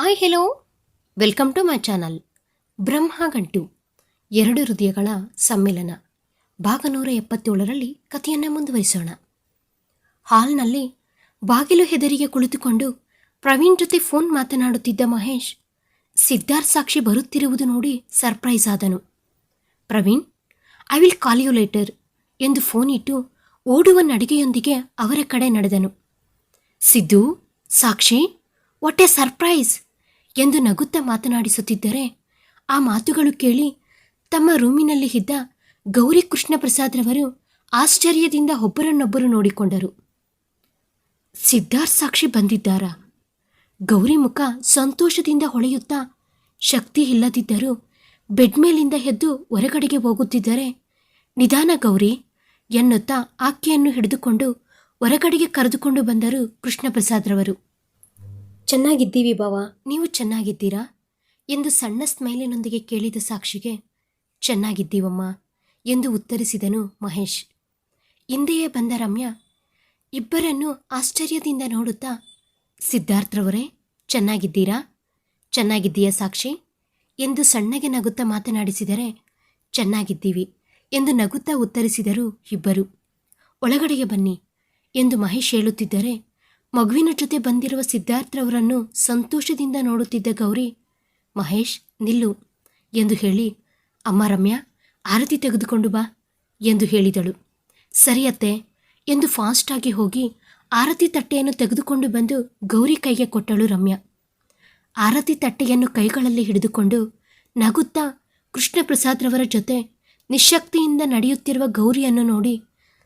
Hi hello welcome to my channel Brahma Gantu. ಎರಡು ಹೃದಯಗಳ ಸಮ್ಮಿಲನ. ಭಾಗ ನೂರ ಎಪ್ಪತ್ತೇಳರಲ್ಲಿ ಕಥೆಯನ್ನು ಮುಂದುವರಿಸೋಣ. ಹಾಲ್ನಲ್ಲಿ ಬಾಗಿಲು ಹೆದರಿಗೆ ಕುಳಿತುಕೊಂಡು ಪ್ರವೀಣ್ ಜೊತೆ ಫೋನ್ ಮಾತನಾಡುತ್ತಿದ್ದ ಮಹೇಶ್ ಸಿದ್ಧಾರ್ಥ್ ಸಾಕ್ಷಿ ಬರುತ್ತಿರುವುದು ನೋಡಿ surprise ಆದನು. Praveen I will call you later ಎಂದು ಫೋನ್ ಇಟ್ಟು ಓಡುವ ನಡಿಗೆಯೊಂದಿಗೆ ಅವರ ಕಡೆ ನಡೆದನು. Siddu, Sakshi what a surprise ಎಂದು ನಗುತ್ತಾ ಮಾತನಾಡಿಸುತ್ತಿದ್ದರೆ ಆ ಮಾತುಗಳು ಕೇಳಿ ತಮ್ಮ ರೂಮಿನಲ್ಲಿ ಇದ್ದ ಗೌರಿ ಕೃಷ್ಣ ಪ್ರಸಾದ್ರವರು ಆಶ್ಚರ್ಯದಿಂದ ಒಬ್ಬರನ್ನೊಬ್ಬರು ನೋಡಿಕೊಂಡರು. ಸಿದ್ಧಾರ್ಥ್ ಸಾಕ್ಷಿ ಬಂದಿದ್ದಾರಾ? ಗೌರಿ ಮುಖ ಸಂತೋಷದಿಂದ ಹೊಳೆಯುತ್ತಾ ಶಕ್ತಿ ಇಲ್ಲದಿದ್ದರೂ ಬೆಡ್ ಮೇಲಿಂದ ಎದ್ದು ಹೊರಗಡೆಗೆ ಹೋಗುತ್ತಿದ್ದರೆ, ನಿಧಾನ ಗೌರಿ ಎನ್ನುತ್ತಾ ಆಕೆಯನ್ನು ಹಿಡಿದುಕೊಂಡು ಹೊರಗಡೆಗೆ ಕರೆದುಕೊಂಡು ಬಂದರು ಕೃಷ್ಣ ಪ್ರಸಾದ್ರವರು ಚೆನ್ನಾಗಿದ್ದೀವಿ ಭಾವ ನೀವು ಚೆನ್ನಾಗಿದ್ದೀರಾ? ಎಂದು ಸಣ್ಣ ಸ್ಮೈಲಿನೊಂದಿಗೆ ಕೇಳಿದ ಸಾಕ್ಷಿಗೆ, ಚೆನ್ನಾಗಿದ್ದೀವಮ್ಮ ಎಂದು ಉತ್ತರಿಸಿದನು ಮಹೇಶ್. ಹಿಂದೆಯೇ ಬಂದ ರಮ್ಯಾ, ಇಬ್ಬರನ್ನು ಆಶ್ಚರ್ಯದಿಂದ ನೋಡುತ್ತಾ ಸಿದ್ಧಾರ್ಥ್ರವರೇ ಚೆನ್ನಾಗಿದ್ದೀರಾ? ಚೆನ್ನಾಗಿದ್ದೀಯಾ ಸಾಕ್ಷಿ? ಎಂದು ಸಣ್ಣಗೆ ನಗುತ್ತಾ ಮಾತನಾಡಿಸಿದರೆ, ಚೆನ್ನಾಗಿದ್ದೀವಿ ಎಂದು ನಗುತ್ತಾ ಉತ್ತರಿಸಿದರು ಇಬ್ಬರು. ಒಳಗಡೆಗೆ ಬನ್ನಿ ಎಂದು ಮಹೇಶ್ ಹೇಳುತ್ತಿದ್ದರೆ ಮಗುವಿನ ಜೊತೆ ಬಂದಿರುವ ಸಿದ್ಧಾರ್ಥರವರನ್ನು ಸಂತೋಷದಿಂದ ನೋಡುತ್ತಿದ್ದ ಗೌರಿ, ಮಹೇಶ್, ನಿಲ್ಲು ಎಂದು ಹೇಳಿ, ಅಮ್ಮ ರಮ್ಯಾ, ಆರತಿ ತೆಗೆದುಕೊಂಡು ಬಾ ಎಂದು ಹೇಳಿದಳು. ಸರಿಯತ್ತೆ ಎಂದು ಫಾಸ್ಟಾಗಿ ಹೋಗಿ ಆರತಿ ತಟ್ಟೆಯನ್ನು ತೆಗೆದುಕೊಂಡು ಬಂದು ಗೌರಿ ಕೈಗೆ ಕೊಟ್ಟಳು ರಮ್ಯಾ. ಆರತಿ ತಟ್ಟೆಯನ್ನು ಕೈಗಳಲ್ಲಿ ಹಿಡಿದುಕೊಂಡು ನಗುತ್ತಾ ಕೃಷ್ಣ ಪ್ರಸಾದ್ರವರ ಜೊತೆ ನಿಶಕ್ತಿಯಿಂದ ನಡೆಯುತ್ತಿರುವ ಗೌರಿಯನ್ನು ನೋಡಿ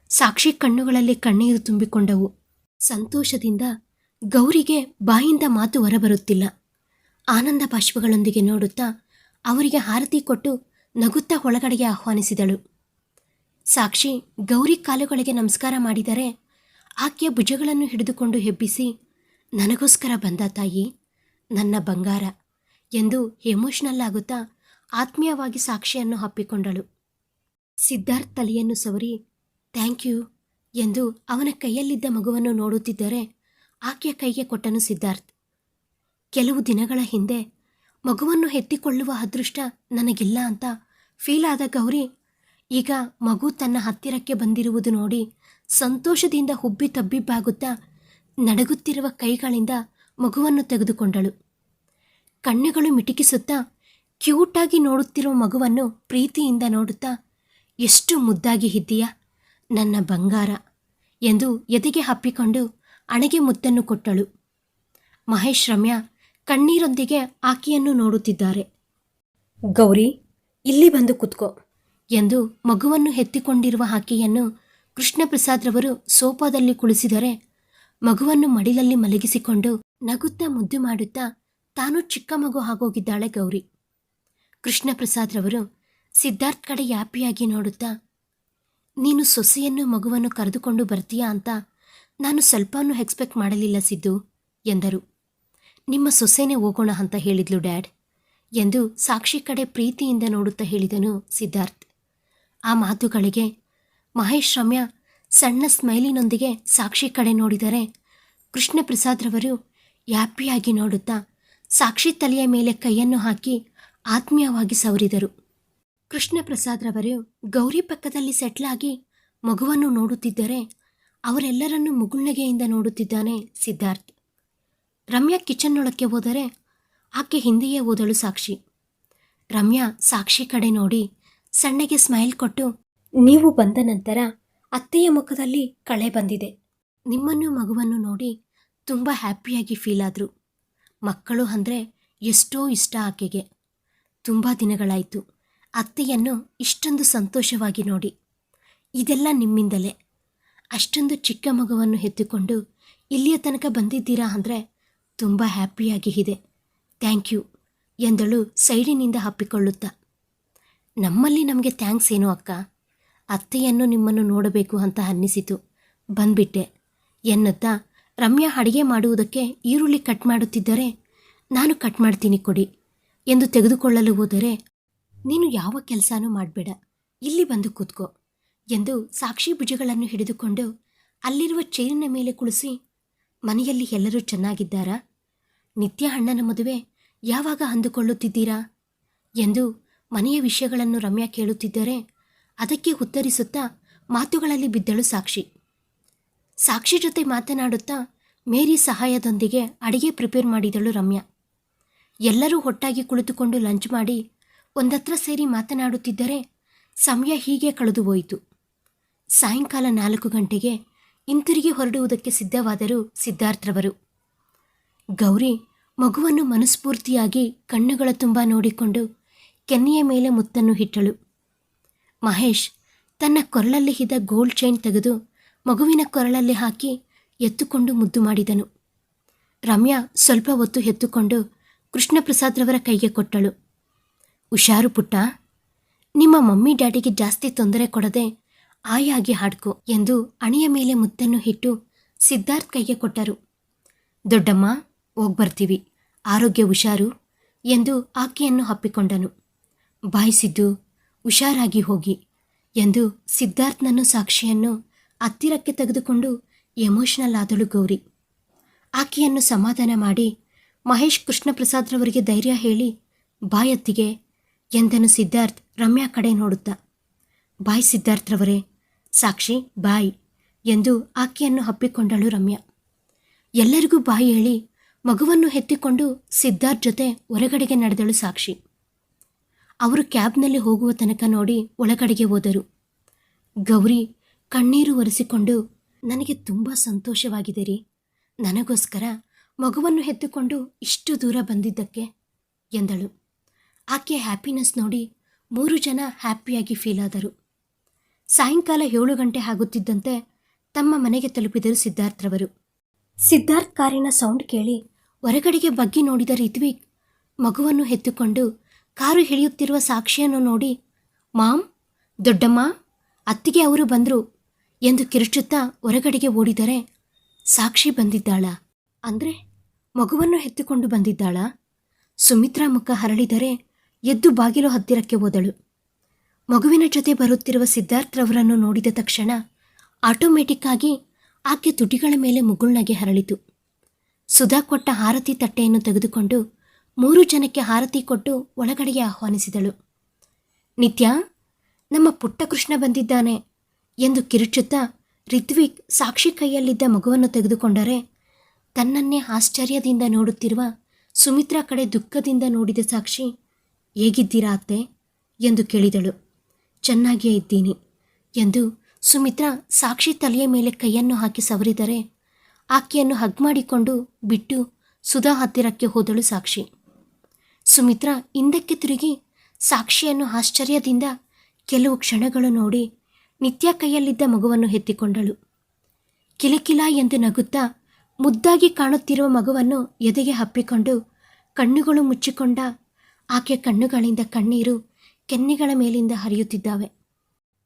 ಸಾಕ್ಷಿ ಕಣ್ಣುಗಳಲ್ಲಿ ಕಣ್ಣೀರು ತುಂಬಿಕೊಂಡವು. ಸಂತೋಷದಿಂದ ಗೌರಿಗೆ ಬಾಯಿಂದ ಮಾತು ಹೊರಬರುತ್ತಿಲ್ಲ. ಆನಂದ ಬಾಷ್ಪಗಳೊಂದಿಗೆ ನೋಡುತ್ತಾ ಅವರಿಗೆ ಹಾರತಿ ಕೊಟ್ಟು ನಗುತ್ತಾ ಒಳಗಡೆಗೆ ಆಹ್ವಾನಿಸಿದಳು. ಸಾಕ್ಷಿ, ಗೌರಿ ಕಾಲುಗಳಿಗೆ ನಮಸ್ಕಾರ ಮಾಡಿದರೆ ಆಕೆಯ ಭುಜಗಳನ್ನು ಹಿಡಿದುಕೊಂಡು ಹೆಬ್ಬಿಸಿ, ನನಗೋಸ್ಕರ ಬಂದ ತಾಯಿ, ನನ್ನ ಬಂಗಾರ ಎಂದು ಎಮೋಷನಲ್ ಆಗುತ್ತಾ ಆತ್ಮೀಯವಾಗಿ ಸಾಕ್ಷಿಯನ್ನು ಹಪ್ಪಿಕೊಂಡಳು ಸಿದ್ಧಾರ್ಥ್ ತಲೆಯನ್ನು ಸವರಿ, ಥ್ಯಾಂಕ್ ಯು ಎಂದು ಅವನ ಕೈಯಲ್ಲಿದ್ದ ಮಗುವನ್ನು ನೋಡುತ್ತಿದ್ದರೆ ಆಕೆಯ ಕೈಗೆ ಕೊಟ್ಟನು ಸಿದ್ಧಾರ್ಥ್. ಕೆಲವು ದಿನಗಳ ಹಿಂದೆ ಮಗುವನ್ನು ಎತ್ತಿಕೊಳ್ಳುವ ಅದೃಷ್ಟ ನನಗಿಲ್ಲ ಅಂತ ಫೀಲ್ ಆದ ಗೌರಿ ಈಗ ಮಗು ತನ್ನ ಹತ್ತಿರಕ್ಕೆ ಬಂದಿರುವುದು ನೋಡಿ ಸಂತೋಷದಿಂದ ಹುಬ್ಬಿ ತಬ್ಬಿಬ್ಬಾಗುತ್ತಾ ನಡಗುತ್ತಿರುವ ಕೈಗಳಿಂದ ಮಗುವನ್ನು ತೆಗೆದುಕೊಂಡಳು. ಕಣ್ಣುಗಳು ಮಿಟುಕಿಸುತ್ತಾ ಕ್ಯೂಟಾಗಿ ನೋಡುತ್ತಿರುವ ಮಗುವನ್ನು ಪ್ರೀತಿಯಿಂದ ನೋಡುತ್ತಾ, ಎಷ್ಟು ಮುದ್ದಾಗಿ ಇದ್ದೀಯಾ? ನನ್ನ ಬಂಗಾರ ಎಂದು ಎದೆಗೆ ಹಪ್ಪಿಕೊಂಡು ಅಣೆಗೆ ಮುತ್ತನ್ನು ಕೊಟ್ಟಳು. ಮಹೇಶ್ ರಮ್ಯಾ ಕಣ್ಣೀರೊಂದಿಗೆ ಆಕೆಯನ್ನು ನೋಡುತ್ತಿದ್ದಾರೆ. ಗೌರಿ, ಇಲ್ಲಿ ಬಂದು ಕುತ್ಕೋ ಎಂದು ಮಗುವನ್ನು ಎತ್ತಿಕೊಂಡಿರುವ ಆಕೆಯನ್ನು ಕೃಷ್ಣಪ್ರಸಾದ್ರವರು ಸೋಫಾದಲ್ಲಿ ಕುಳಿಸಿದರೆ ಮಗುವನ್ನು ಮಡಿಲಲ್ಲಿ ಮಲಗಿಸಿಕೊಂಡು ನಗುತ್ತಾ ಮುದ್ದು ಮಾಡುತ್ತಾ ತಾನು ಚಿಕ್ಕ ಮಗು ಆಗೋಗಿದ್ದಾಳೆ ಗೌರಿ. ಕೃಷ್ಣಪ್ರಸಾದ್ರವರು ಸಿದ್ಧಾರ್ಥ್ ಕಡೆ ಯಾಪಿಯಾಗಿ ನೋಡುತ್ತಾ ನೀನು ಸೊಸೆಯನ್ನು ಮಗುವನ್ನು ಕರೆದುಕೊಂಡು ಬರ್ತೀಯಾ ಅಂತ ನಾನು ಸ್ವಲ್ಪನೂ ಎಕ್ಸ್ಪೆಕ್ಟ್ ಮಾಡಲಿಲ್ಲ ಸಿದ್ದು ಎಂದರು. ನಿಮ್ಮ ಸೊಸೆನೇ ಹೋಗೋಣ ಅಂತ ಹೇಳಿದ್ಲು ಡ್ಯಾಡ್ ಎಂದು ಸಾಕ್ಷಿ ಕಡೆ ಪ್ರೀತಿಯಿಂದ ನೋಡುತ್ತಾ ಹೇಳಿದನು ಸಿದ್ಧಾರ್ಥ್. ಆ ಮಾತುಗಳಿಗೆ ಮಹೇಶ್ ರಮ್ಯಾ ಸಣ್ಣ ಸ್ಮೈಲಿನೊಂದಿಗೆ ಸಾಕ್ಷಿ ಕಡೆ ನೋಡಿದರೆ ಕೃಷ್ಣ ಪ್ರಸಾದ್ರವರು ಯಾಪಿಯಾಗಿ ನೋಡುತ್ತಾ ಸಾಕ್ಷಿ ತಲೆಯ ಮೇಲೆ ಕೈಯನ್ನು ಹಾಕಿ ಆತ್ಮೀಯವಾಗಿ ಸವರಿದರು. ಕೃಷ್ಣ ಪ್ರಸಾದ್ರವರು ಗೌರಿ ಪಕ್ಕದಲ್ಲಿ ಸೆಟ್ಲಾಗಿ ಮಗುವನ್ನು ನೋಡುತ್ತಿದ್ದರೆ ಅವರೆಲ್ಲರನ್ನು ಮುಗುಳ್ನಗೆಯಿಂದ ನೋಡುತ್ತಿದ್ದಾನೆ ಸಿದ್ಧಾರ್ಥ್. ರಮ್ಯಾ ಕಿಚನ್ನೊಳಕ್ಕೆ ಹೋದರೆ ಆಕೆ ಹಿಂದೆಯೇ ಓದಳು ಸಾಕ್ಷಿ. ರಮ್ಯಾ ಸಾಕ್ಷಿ ಕಡೆ ನೋಡಿ ಸಣ್ಣಗೆ ಸ್ಮೈಲ್ ಕೊಟ್ಟು, ನೀವು ಬಂದ ನಂತರ ಅತ್ತೆಯ ಮುಖದಲ್ಲಿ ಕಳೆ ಬಂದಿದೆ. ನಿಮ್ಮನ್ನು ಮಗುವನ್ನು ನೋಡಿ ತುಂಬ ಹ್ಯಾಪಿಯಾಗಿ ಫೀಲ್ ಆದರು. ಮಕ್ಕಳು ಅಂದರೆ ಎಷ್ಟೋ ಇಷ್ಟ ಆಕೆಗೆ. ತುಂಬ ದಿನಗಳಾಯಿತು. ಅತ್ತೆಯನ್ನು ಇಷ್ಟೊಂದು ಸಂತೋಷವಾಗಿ ನೋಡಿ. ಇದೆಲ್ಲ ನಿಮ್ಮಿಂದಲೇ. ಅಷ್ಟೊಂದು ಚಿಕ್ಕ ಮಗುವನ್ನು ಎತ್ತುಕೊಂಡು ಇಲ್ಲಿಯ ತನಕ ಬಂದಿದ್ದೀರಾ ಅಂದರೆ ತುಂಬ ಹ್ಯಾಪಿಯಾಗಿ ಇದೆ ಥ್ಯಾಂಕ್ ಯು ಎಂದಳು ಸೈಡಿನಿಂದ ಹಪ್ಪಿಕೊಳ್ಳುತ್ತಾ ನಮ್ಮಲ್ಲಿ ನಮಗೆ ಥ್ಯಾಂಕ್ಸ್ ಏನು ಅಕ್ಕ? ಅತ್ತೆಯನ್ನು ನಿಮ್ಮನ್ನು ನೋಡಬೇಕು ಅಂತ ಅನ್ನಿಸಿತು. ಬಂದ್ಬಿಟ್ಟೆ. ಎನ್ನುತ್ತಾ ರಮ್ಯಾ ಅಡಿಗೆ ಮಾಡುವುದಕ್ಕೆ ಈರುಳ್ಳಿ ಕಟ್ ಮಾಡುತ್ತಿದ್ದರೆ ನಾನು ಕಟ್ ಮಾಡ್ತೀನಿ ಕೊಡಿ ಎಂದು ತೆಗೆದುಕೊಳ್ಳಲು ಹೋದರೆ ನೀನು ಯಾವ ಕೆಲಸನೂ ಮಾಡಬೇಡ. ಇಲ್ಲಿ ಬಂದು ಕೂತ್ಕೋ ಎಂದು ಸಾಕ್ಷಿ ಭುಜಗಳನ್ನು ಹಿಡಿದುಕೊಂಡು ಅಲ್ಲಿರುವ ಚೇರಿನ ಮೇಲೆ ಕುಳಿಸಿ, ಮನೆಯಲ್ಲಿ ಎಲ್ಲರೂ ಚೆನ್ನಾಗಿದ್ದಾರಾ? ನಿತ್ಯ ಅಣ್ಣನ ಮದುವೆ ಯಾವಾಗ ಅಂದುಕೊಳ್ಳುತ್ತಿದ್ದೀರಾ? ಎಂದು ಮನೆಯ ವಿಷಯಗಳನ್ನು ರಮ್ಯಾ ಕೇಳುತ್ತಿದ್ದರೆ ಅದಕ್ಕೆ ಉತ್ತರಿಸುತ್ತಾ ಮಾತುಗಳಲ್ಲಿ ಬಿದ್ದಳು ಸಾಕ್ಷಿ. ಸಾಕ್ಷಿ ಜೊತೆ ಮಾತನಾಡುತ್ತಾ ಮೇರಿ ಸಹಾಯದೊಂದಿಗೆ ಅಡಿಗೆ ಪ್ರಿಪೇರ್ ಮಾಡಿದಳು ರಮ್ಯಾ. ಎಲ್ಲರೂ ಒಟ್ಟಾಗಿ ಕುಳಿತುಕೊಂಡು ಲಂಚ್ ಮಾಡಿ ಒಂದತ್ರ ಸೇರಿ ಮಾತನಾಡುತ್ತಿದ್ದರೆ ಸಮಯ ಹೀಗೆ ಕಳೆದು ಹೋಯಿತು ಸಾಯಂಕಾಲ ನಾಲ್ಕು ಗಂಟೆಗೆ ಹಿಂತಿರುಗಿ ಹೊರಡುವುದಕ್ಕೆ ಸಿದ್ಧವಾದರು ಸಿದ್ಧಾರ್ಥರವರು, ಗೌರಿ, ಮಗುವನ್ನು ಮನಸ್ಫೂರ್ತಿಯಾಗಿ ಕಣ್ಣುಗಳ ತುಂಬ ನೋಡಿಕೊಂಡು ಕೆನ್ನೆಯ ಮೇಲೆ ಮುತ್ತನ್ನು ಇಟ್ಟಳು. ಮಹೇಶ್, ತನ್ನ ಕೊರಳಲ್ಲಿ ಇದ್ದ ಗೋಲ್ಡ್ ಚೈನ್ ತೆಗೆದು ಮಗುವಿನ ಕೊರಳಲ್ಲಿ ಹಾಕಿ ಎತ್ತುಕೊಂಡು ಮುದ್ದು ಮಾಡಿದನು. ರಮ್ಯಾ ಸ್ವಲ್ಪ ಹೊತ್ತು ಎತ್ತುಕೊಂಡು ಕೃಷ್ಣಪ್ರಸಾದ್ರವರ ಕೈಗೆ ಕೊಟ್ಟಳು. ಹುಷಾರು ಪುಟ್ಟ. ನಿಮ್ಮ ಮಮ್ಮಿ ಡ್ಯಾಡಿಗೆ ಜಾಸ್ತಿ ತೊಂದರೆ ಕೊಡದೆ ಆಯಾಗಿ ಹಾಡ್ಕೊ ಎಂದು ಅಣಿಯ ಮೇಲೆ ಮುತ್ತನ್ನು ಇಟ್ಟು ಸಿದ್ಧಾರ್ಥ್ ಕೈಗೆ ಕೊಟ್ಟರು. ದೊಡ್ಡಮ್ಮ ಹೋಗ್ಬರ್ತೀವಿ ಆರೋಗ್ಯ ಹುಷಾರು ಎಂದು ಆಕೆಯನ್ನು ಅಪ್ಪಿಕೊಂಡನು. ಬಾಯಿಸಿದ್ದು ಹುಷಾರಾಗಿ ಹೋಗಿ ಎಂದು ಸಿದ್ಧಾರ್ಥ್ನನ್ನು ಸಾಕ್ಷಿಯನ್ನು ಹತ್ತಿರಕ್ಕೆ ತೆಗೆದುಕೊಂಡು ಎಮೋಷನಲ್ ಆದಳು ಗೌರಿ. ಆಕೆಯನ್ನು ಸಮಾಧಾನ ಮಾಡಿ ಮಹೇಶ್ ಕೃಷ್ಣಪ್ರಸಾದ್ರವರಿಗೆ ಧೈರ್ಯ ಹೇಳಿ ಬಾಯತ್ತಿಗೆ ಎಂದನು ಸಿದ್ಧಾರ್ಥ್ ರಮ್ಯಾ ಕಡೆ ನೋಡುತ್ತಾ. ಬಾಯ್ ಸಿದ್ಧಾರ್ಥ್ರವರೇ, ಸಾಕ್ಷಿ ಬಾಯ್ ಎಂದು ಆಕೆಯನ್ನು ಹಪ್ಪಿಕೊಂಡಳು ರಮ್ಯಾ. ಎಲ್ಲರಿಗೂ ಬಾಯಿ ಹೇಳಿ ಮಗುವನ್ನು ಎತ್ತಿಕೊಂಡು ಸಿದ್ಧಾರ್ಥ್ ಜೊತೆ ಹೊರಗಡೆಗೆ ನಡೆದಳು ಸಾಕ್ಷಿ. ಅವರು ಕ್ಯಾಬ್ನಲ್ಲಿ ಹೋಗುವ ತನಕ ನೋಡಿ ಒಳಗಡೆಗೆ ಹೋದರು. ಗೌರಿ ಕಣ್ಣೀರು ಒರೆಸಿಕೊಂಡು, ನನಗೆ ತುಂಬ ಸಂತೋಷವಾಗಿದೆ ರೀ. ನನಗೋಸ್ಕರ ಮಗುವನ್ನು ಎತ್ತುಕೊಂಡು ಇಷ್ಟು ದೂರ ಬಂದಿದ್ದಕ್ಕೆ ಎಂದಳು. ಆಕೆಯ ಹ್ಯಾಪಿನೆಸ್ ನೋಡಿ ಮೂರು ಜನ ಹ್ಯಾಪಿಯಾಗಿ ಫೀಲ್ ಆದರು. ಸಾಯಂಕಾಲ ಏಳು ಗಂಟೆ ಆಗುತ್ತಿದ್ದಂತೆ ತಮ್ಮ ಮನೆಗೆ ತಲುಪಿದರು ಸಿದ್ಧಾರ್ಥರವರು. ಸಿದ್ಧಾರ್ಥ್ ಕಾರಿನ ಸೌಂಡ್ ಕೇಳಿ ಹೊರಗಡೆಗೆ ಬಗ್ಗಿ ನೋಡಿದ ರಿತ್ವಿಕ್ ಮಗುವನ್ನು ಎತ್ತುಕೊಂಡು ಕಾರು ಹಿಡಿಯುತ್ತಿರುವ ಸಾಕ್ಷಿಯನ್ನು ನೋಡಿ ಮಾಮ್ ದೊಡ್ಡಮ್ಮ, ಅತ್ತಿಗೆ ಅವರು ಬಂದರು ಎಂದು ಕಿರುಚುತ್ತಾ ಹೊರಗಡೆಗೆ ಓಡಿದರೆ ಸಾಕ್ಷಿ ಬಂದಿದ್ದಾಳ? ಅಂದರೆ ಮಗುವನ್ನು ಎತ್ತುಕೊಂಡು ಬಂದಿದ್ದಾಳ? ಸುಮಿತ್ರಾ ಮುಖ ಹರಳಿದರೆ ಎದ್ದು ಬಾಗಿಲು ಹತ್ತಿರಕ್ಕೆ ಹೋದಳು. ಮಗುವಿನ ಜೊತೆ ಬರುತ್ತಿರುವ ಸಿದ್ಧಾರ್ಥ್ರವರನ್ನು ನೋಡಿದ ತಕ್ಷಣ ಆಟೋಮೆಟಿಕ್ ಆಗಿ ಆಕೆ ತುಟಿಗಳ ಮೇಲೆ ಮುಗುಳ್ನಗೆ ಹರಳಿತು. ಸುಧಾ ಕೊಟ್ಟ ಹಾರತಿ ತಟ್ಟೆಯನ್ನು ತೆಗೆದುಕೊಂಡು ಮೂರು ಜನಕ್ಕೆ ಹಾರತಿ ಕೊಟ್ಟು ಒಳಗಡೆಗೆ ಆಹ್ವಾನಿಸಿದಳು. ನಿತ್ಯ, ನಮ್ಮ ಪುಟ್ಟ ಕೃಷ್ಣ ಬಂದಿದ್ದಾನೆ ಎಂದು ಕಿರುಚುತ್ತಾ ರಿತ್ವಿಕ್ ಸಾಕ್ಷಿ ಕೈಯಲ್ಲಿದ್ದ ಮಗುವನ್ನು ತೆಗೆದುಕೊಂಡರೆ ತನ್ನನ್ನೇ ಆಶ್ಚರ್ಯದಿಂದ ನೋಡುತ್ತಿರುವ ಸುಮಿತ್ರಾ ಕಡೆ ದುಃಖದಿಂದ ನೋಡಿದ ಸಾಕ್ಷಿ ಹೇಗಿದ್ದೀರಾ ಅತ್ತೆ? ಎಂದು ಕೇಳಿದಳು. ಚೆನ್ನಾಗಿಯೇ ಇದ್ದೀನಿ ಎಂದು ಸುಮಿತ್ರಾ ಸಾಕ್ಷಿ ತಲೆಯ ಮೇಲೆ ಕೈಯನ್ನು ಹಾಕಿ ಸವರಿದರೆ ಆಕೆಯನ್ನು ಹಗ್ ಮಾಡಿಕೊಂಡು ಬಿಟ್ಟು ಸುಧಾ ಹತ್ತಿರಕ್ಕೆ ಹೋದಳು ಸಾಕ್ಷಿ. ಸುಮಿತ್ರಾ ಹಿಂದಕ್ಕೆ ತಿರುಗಿ ಸಾಕ್ಷಿಯನ್ನು ಆಶ್ಚರ್ಯದಿಂದ ಕೆಲವು ಕ್ಷಣಗಳು ನೋಡಿ ನಿತ್ಯ ಕೈಯಲ್ಲಿದ್ದ ಮಗುವನ್ನು ಎತ್ತಿಕೊಂಡಳು. ಕಿಲಕಿಲ ಎಂದು ನಗುತ್ತಾ ಮುದ್ದಾಗಿ ಕಾಣುತ್ತಿರುವ ಮಗುವನ್ನು ಎದೆಗೆ ಹಪ್ಪಿಕೊಂಡು ಕಣ್ಣುಗಳು ಮುಚ್ಚಿಕೊಂಡ ಆಕೆ ಕಣ್ಣುಗಳಿಂದ ಕಣ್ಣೀರು ಕೆನ್ನೆಗಳ ಮೇಲಿಂದ ಹರಿಯುತ್ತಿದ್ದಾವೆ.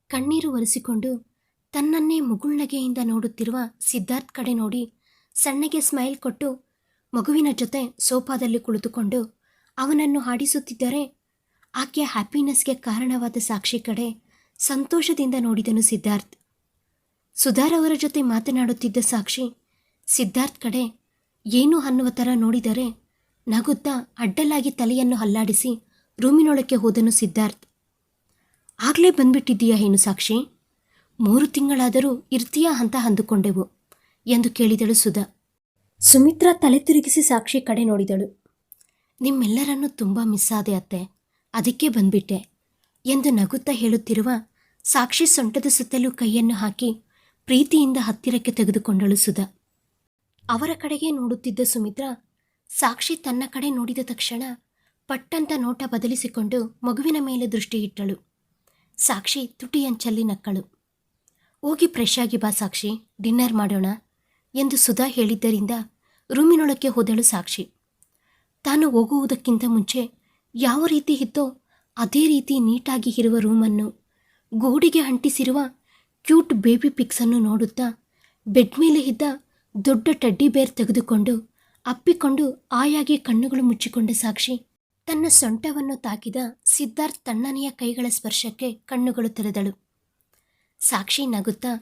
ಕಣ್ಣೀರು ಒರೆಸಿಕೊಂಡು ತನ್ನನ್ನೇ ಮುಗುಳ್ನಗೆಯಿಂದ ನೋಡುತ್ತಿರುವ ಸಿದ್ಧಾರ್ಥ್ ಕಡೆ ನೋಡಿ ಸಣ್ಣಗೆ ಸ್ಮೈಲ್ ಕೊಟ್ಟು ಮಗುವಿನ ಜೊತೆ ಸೋಫಾದಲ್ಲಿ ಕುಳಿತುಕೊಂಡು ಅವನನ್ನು ಹಾಡಿಸುತ್ತಿದ್ದರೆ ಆಕೆಯ ಹ್ಯಾಪಿನೆಸ್ಗೆ ಕಾರಣವಾದ ಸಾಕ್ಷಿ ಕಡೆ ಸಂತೋಷದಿಂದ ನೋಡಿದನು ಸಿದ್ಧಾರ್ಥ್. ಸುಧಾರವರ ಜೊತೆ ಮಾತನಾಡುತ್ತಿದ್ದ ಸಾಕ್ಷಿ ಸಿದ್ಧಾರ್ಥ್ ಕಡೆ ಏನು ಅನ್ನುವ ಥರ ನೋಡಿದರೆ ನಗುತ್ತಾ ಅಡ್ಡಲಾಗಿ ತಲೆಯನ್ನು ಹಲ್ಲಾಡಿಸಿ ರೂಮಿನೊಳಕ್ಕೆ ಹೋದನು ಸಿದ್ಧಾರ್ಥ್. ಆಗಲೇ ಬಂದ್ಬಿಟ್ಟಿದ್ದೀಯಾ ಏನು ಸಾಕ್ಷಿ? ಮೂರು ತಿಂಗಳಾದರೂ ಇರ್ತೀಯಾ ಅಂತ ಅಂದುಕೊಂಡೆವು ಎಂದು ಕೇಳಿದಳು ಸುಧಾ. ಸುಮಿತ್ರಾ ತಲೆ ತಿರುಗಿಸಿ ಸಾಕ್ಷಿ ಕಡೆ ನೋಡಿದಳು. ನಿಮ್ಮೆಲ್ಲರನ್ನೂ ತುಂಬ ಮಿಸ್ ಆದೆ ಅತ್ತೆ, ಅದಕ್ಕೆ ಬಂದ್ಬಿಟ್ಟೆ ಎಂದು ನಗುತ್ತಾ ಹೇಳುತ್ತಿರುವ ಸಾಕ್ಷಿ ಸೊಂಟದ ಸುತ್ತಲೂ ಕೈಯನ್ನು ಹಾಕಿ ಪ್ರೀತಿಯಿಂದ ಹತ್ತಿರಕ್ಕೆ ತೆಗೆದುಕೊಂಡಳು ಸುಧಾ. ಅವರ ಕಡೆಗೆ ನೋಡುತ್ತಿದ್ದ ಸುಮಿತ್ರಾ ಸಾಕ್ಷಿ ತನ್ನ ಕಡೆ ನೋಡಿದ ತಕ್ಷಣ ಪಟ್ಟಂತ ನೋಟ ಬದಲಿಸಿಕೊಂಡು ಮಗುವಿನ ಮೇಲೆ ದೃಷ್ಟಿ ಇಟ್ಟಳು. ಸಾಕ್ಷಿ ತುಟಿಯಂಚಲ್ಲಿ ನಕ್ಕಳು. ಹೋಗಿ ಫ್ರೆಶ್ ಆಗಿ ಬಾ ಸಾಕ್ಷಿ ಡಿನ್ನರ್ ಮಾಡೋಣ ಎಂದು ಸುಧಾ ಹೇಳಿದ್ದರಿಂದ ರೂಮಿನೊಳಕ್ಕೆ ಹೋದಳು ಸಾಕ್ಷಿ. ತಾನು ಹೋಗುವುದಕ್ಕಿಂತ ಮುಂಚೆ ಯಾವ ರೀತಿ ಇತ್ತೋ ಅದೇ ರೀತಿ ನೀಟಾಗಿ ಇರುವ ರೂಮನ್ನು, ಗೋಡೆಗೆ ಅಂಟಿಸಿರುವ ಕ್ಯೂಟ್ ಬೇಬಿ ಪಿಕ್ಸನ್ನು ನೋಡುತ್ತಾ ಬೆಡ್ ಮೇಲೆ ಇದ್ದ ದೊಡ್ಡ ಟಡ್ಡಿ ಬೇರ್ ತೆಗೆದುಕೊಂಡು ಅಪ್ಪಿಕೊಂಡು ಆಯಾಗಿ ಕಣ್ಣುಗಳು ಮುಚ್ಚಿಕೊಂಡ ಸಾಕ್ಷಿ ತನ್ನ ಸೊಂಟವನ್ನು ತಾಕಿದ ಸಿದ್ಧಾರ್ಥ್ ತಣ್ಣನೆಯ ಕೈಗಳ ಸ್ಪರ್ಶಕ್ಕೆ ಕಣ್ಣುಗಳು ತೆರೆದಳು. ಸಾಕ್ಷಿ ನಗುತ್ತಾ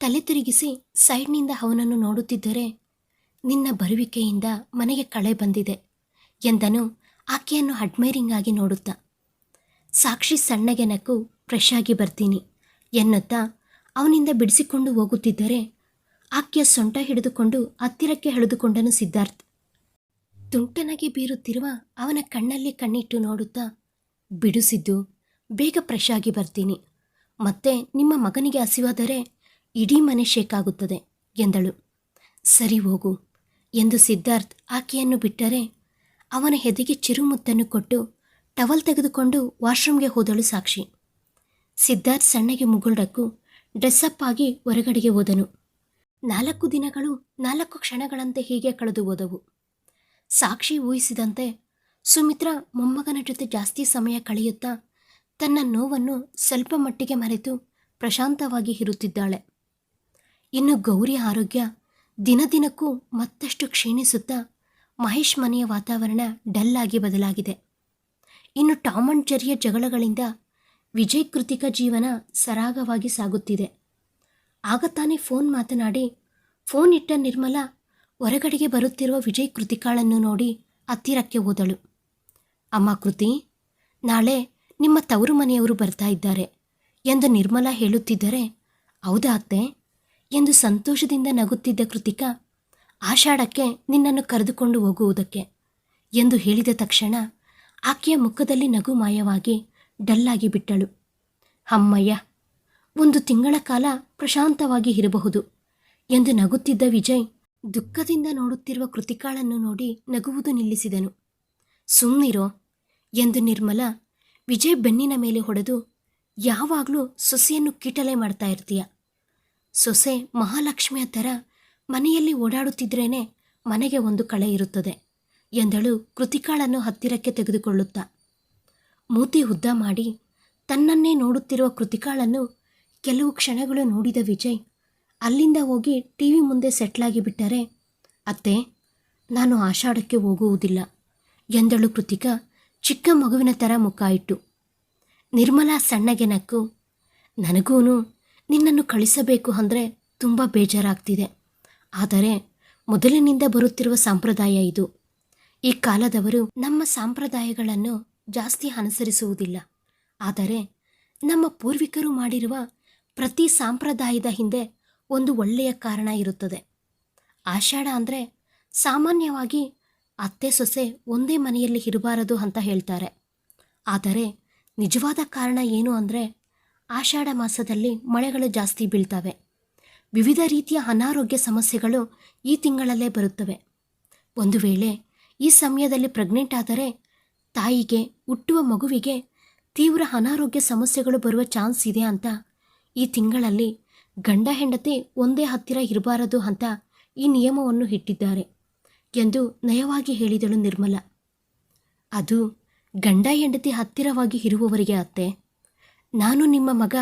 ತಲೆ ತಿರುಗಿಸಿ ಸೈಡ್ನಿಂದ ಅವನನ್ನು ನೋಡುತ್ತಿದ್ದರೆ ನಿನ್ನ ಬರುವಿಕೆಯಿಂದ ಮನೆಗೆ ಕಳೆ ಬಂದಿದೆ ಎಂದನು ಆಕೆಯನ್ನು ಅಡ್ಮೈರಿಂಗ್ ಆಗಿ ನೋಡುತ್ತಾ. ಸಾಕ್ಷಿ ಸಣ್ಣಗೆ ನಕ್ಕು ಫ್ರೆಶ್ ಆಗಿ ಬರ್ತೀನಿ ಎನ್ನುತ್ತಾ ಅವನಿಂದ ಬಿಡಿಸಿಕೊಂಡು ಹೋಗುತ್ತಿದ್ದರೆ ಆಕೆಯ ಸೊಂಟ ಹಿಡಿದುಕೊಂಡು ಹತ್ತಿರಕ್ಕೆ ಎಳೆದುಕೊಂಡನು ಸಿದ್ಧಾರ್ಥ್. ತುಂಟನಾಗಿ ಬೀರುತ್ತಿರುವ ಅವನ ಕಣ್ಣಲ್ಲಿ ಕಣ್ಣಿಟ್ಟು ನೋಡುತ್ತಾ ಬಿಡಿಸಿದ್ದು ಬೇಗ ಫ್ರೆಶ್ ಆಗಿ ಬರ್ತೀನಿ. ಮತ್ತೆ ನಿಮ್ಮ ಮಗನಿಗೆ ಹಸಿವಾದರೆ ಇಡೀ ಮನೆ ಶೇಕಾಗುತ್ತದೆ, ಎಂದಳು. ಸರಿ ಹೋಗು, ಎಂದು ಸಿದ್ಧಾರ್ಥ್ ಆಕೆಯನ್ನು ಬಿಟ್ಟರೆ ಅವನ ಹೆದೆಗೆ ಚಿರುಮುತ್ತನ್ನು ಕೊಟ್ಟು ಟವಲ್ ತೆಗೆದುಕೊಂಡು ವಾಶ್ರೂಮ್ಗೆ ಹೋದಳು ಸಾಕ್ಷಿ. ಸಿದ್ಧಾರ್ಥ್ ಸಣ್ಣಗೆ ಮುಗುಳ್ಡಕ್ಕೂ ಡ್ರೆಸ್ಸಪ್ ಆಗಿ ಹೊರಗಡೆಗೆ ಹೋದನು. ನಾಲ್ಕು ದಿನಗಳು, ನಾಲ್ಕು ಕ್ಷಣಗಳಂತೆ ಹೀಗೆ ಕಳೆದು ಹೋದವು. ಸಾಕ್ಷಿ ಊಹಿಸಿದಂತೆ ಸುಮಿತ್ರ ಮೊಮ್ಮಗನ ಜೊತೆ ಜಾಸ್ತಿ ಸಮಯ ಕಳೆಯುತ್ತಾ ತನ್ನ ನೋವನ್ನು ಸ್ವಲ್ಪ ಮಟ್ಟಿಗೆ ಮರೆತು ಪ್ರಶಾಂತವಾಗಿ ಇರುತ್ತಿದ್ದಾಳೆ. ಇನ್ನು ಗೌರಿ ಆರೋಗ್ಯ ದಿನದಿನಕ್ಕೂ ಮತ್ತಷ್ಟು ಕ್ಷೀಣಿಸುತ್ತಾ ಮಹೇಶ್ ಮನೆಯ ವಾತಾವರಣ ಡಲ್ ಆಗಿ ಬದಲಾಗಿದೆ. ಇನ್ನು ಟಾಮ್ ಅಂಡ್ ಜೆರಿಯ ಜಗಳಗಳಿಂದ ವಿಜಯ್ ಕೃತಿಕ ಜೀವನ ಸರಾಗವಾಗಿ ಸಾಗುತ್ತಿದೆ. ಆಗ ತಾನೇ ಫೋನ್ ಮಾತನಾಡಿ, ಫೋನ್ ಇಟ್ಟ ನಿರ್ಮಲ ಹೊರಗಡೆಗೆ ಬರುತ್ತಿರುವ ವಿಜಯ್ ಕೃತಿಕಾಳನ್ನು ನೋಡಿ ಹತ್ತಿರಕ್ಕೆ ಹೋದಳು. ಅಮ್ಮ ಕೃತಿ, ನಾಳೆ ನಿಮ್ಮ ತವರು ಮನೆಯವರು ಬರ್ತಾ ಇದ್ದಾರೆ ಎಂದು ನಿರ್ಮಲ ಹೇಳುತ್ತಿದ್ದರೆ, ಹೌದಾ ಅತ್ತೆ? ಎಂದು ಸಂತೋಷದಿಂದ ನಗುತ್ತಿದ್ದ ಕೃತಿಕಾ, ಆಷಾಢಕ್ಕೆ ನಿನ್ನನ್ನು ಕರೆದುಕೊಂಡು ಹೋಗುವುದಕ್ಕೆ ಎಂದು ಹೇಳಿದ ತಕ್ಷಣ ಆಕೆಯ ಮುಖದಲ್ಲಿ ನಗು ಮಾಯವಾಗಿ ಡಲ್ಲಾಗಿ ಬಿಟ್ಟಳು. ಅಮ್ಮಯ್ಯ, ಒಂದು ತಿಂಗಳ ಕಾಲ ಪ್ರಶಾಂತವಾಗಿ ಇರಬಹುದು. ಎಂದು ನಗುತ್ತಿದ್ದ ವಿಜಯ್ ದುಃಖದಿಂದ ನೋಡುತ್ತಿರುವ ಕೃತಿಕಾಳನ್ನು ನೋಡಿ ನಗುವುದು ನಿಲ್ಲಿಸಿದನು. ಸುಮ್ಮನಿರೋ ಎಂದು ನಿರ್ಮಲ, ವಿಜಯ್ ಬೆನ್ನಿನ ಮೇಲೆ ಹೊಡೆದು, ಯಾವಾಗಲೂ ಸೊಸೆಯನ್ನು ಕೀಟಲೆ ಮಾಡ್ತಾ ಇರ್ತೀಯ? ಸೊಸೆ ಮಹಾಲಕ್ಷ್ಮಿಯ ಥರ ಮನೆಯಲ್ಲಿ ಓಡಾಡುತ್ತಿದ್ರೇನೆ ಮನೆಗೆ ಒಂದು ಕಳೆ ಇರುತ್ತದೆ ಎಂದಳು ಕೃತಿಕಾಳನ್ನು ಹತ್ತಿರಕ್ಕೆ ತೆಗೆದುಕೊಳ್ಳುತ್ತಾ. ಮೂತಿ ಉದ್ದ ಮಾಡಿ ತನ್ನನ್ನೇ ನೋಡುತ್ತಿರುವ ಕೃತಿಕಾಳನ್ನು ಕೆಲವು ಕ್ಷಣಗಳು ನೋಡಿದ ವಿಜಯ್, ಅಲ್ಲಿಂದ ಹೋಗಿ ಟಿ ವಿ ಮುಂದೆ ಸೆಟ್ಲಾಗಿ ಬಿಟ್ಟರೆ, ಅತ್ತೆ, ನಾನು ಆಷಾಢಕ್ಕೆ ಹೋಗುವುದಿಲ್ಲ, ಎಂದಳು ಕೃತಿಕಾ ಚಿಕ್ಕ ಮಗುವಿನ ಥರ ಮುಖ ಇಟ್ಟು. ನಿರ್ಮಲಾ ಸಣ್ಣಗೆ ನಕ್ಕು ನನಗೂ ನಿನ್ನನ್ನು ಕಳಿಸಬೇಕು ಅಂದರೆ ತುಂಬ ಬೇಜಾರಾಗ್ತಿದೆ. ಆದರೆ ಮೊದಲಿನಿಂದ ಬರುತ್ತಿರುವ ಸಂಪ್ರದಾಯ ಇದು. ಈ ಕಾಲದವರು ನಮ್ಮ ಸಂಪ್ರದಾಯಗಳನ್ನು ಜಾಸ್ತಿ ಅನುಸರಿಸುವುದಿಲ್ಲ. ಆದರೆ ನಮ್ಮ ಪೂರ್ವಿಕರು ಮಾಡಿರುವ ಪ್ರತಿ ಸಾಂಪ್ರದಾಯದ ಹಿಂದೆ ಒಂದು ಒಳ್ಳೆಯ ಕಾರಣ ಇರುತ್ತದೆ. ಆಷಾಢ ಅಂದರೆ ಸಾಮಾನ್ಯವಾಗಿ ಅತ್ತೆ ಸೊಸೆ ಒಂದೇ ಮನೆಯಲ್ಲಿ ಇರಬಾರದು ಅಂತ ಹೇಳ್ತಾರೆ. ಆದರೆ ನಿಜವಾದ ಕಾರಣ ಏನು ಅಂದರೆ ಆಷಾಢ ಮಾಸದಲ್ಲಿ ಮಳೆಗಳು ಜಾಸ್ತಿ ಬೀಳ್ತವೆ. ವಿವಿಧ ರೀತಿಯ ಅನಾರೋಗ್ಯ ಸಮಸ್ಯೆಗಳು ಈ ತಿಂಗಳಲ್ಲೇ ಬರುತ್ತವೆ. ಒಂದು ವೇಳೆ ಈ ಸಮಯದಲ್ಲಿ ಪ್ರೆಗ್ನೆಂಟ್ ಆದರೆ ತಾಯಿಗೆ ಹುಟ್ಟುವ ಮಗುವಿಗೆ ತೀವ್ರ ಅನಾರೋಗ್ಯ ಸಮಸ್ಯೆಗಳು ಬರುವ ಚಾನ್ಸ್ ಇದೆ ಅಂತ ಈ ತಿಂಗಳಲ್ಲಿ ಗಂಡ ಹೆಂಡತಿ ಒಂದೇ ಹತ್ತಿರ ಇರಬಾರದು ಅಂತ ಈ ನಿಯಮವನ್ನು ಇಟ್ಟಿದ್ದಾರೆ ಎಂದು ನಯವಾಗಿ ಹೇಳಿದಳು ನಿರ್ಮಲ. ಅದು ಗಂಡ ಹೆಂಡತಿ ಹತ್ತಿರವಾಗಿ ಇರುವವರಿಗೆ ಅತ್ತೆ. ನಾನು ನಿಮ್ಮ ಮಗ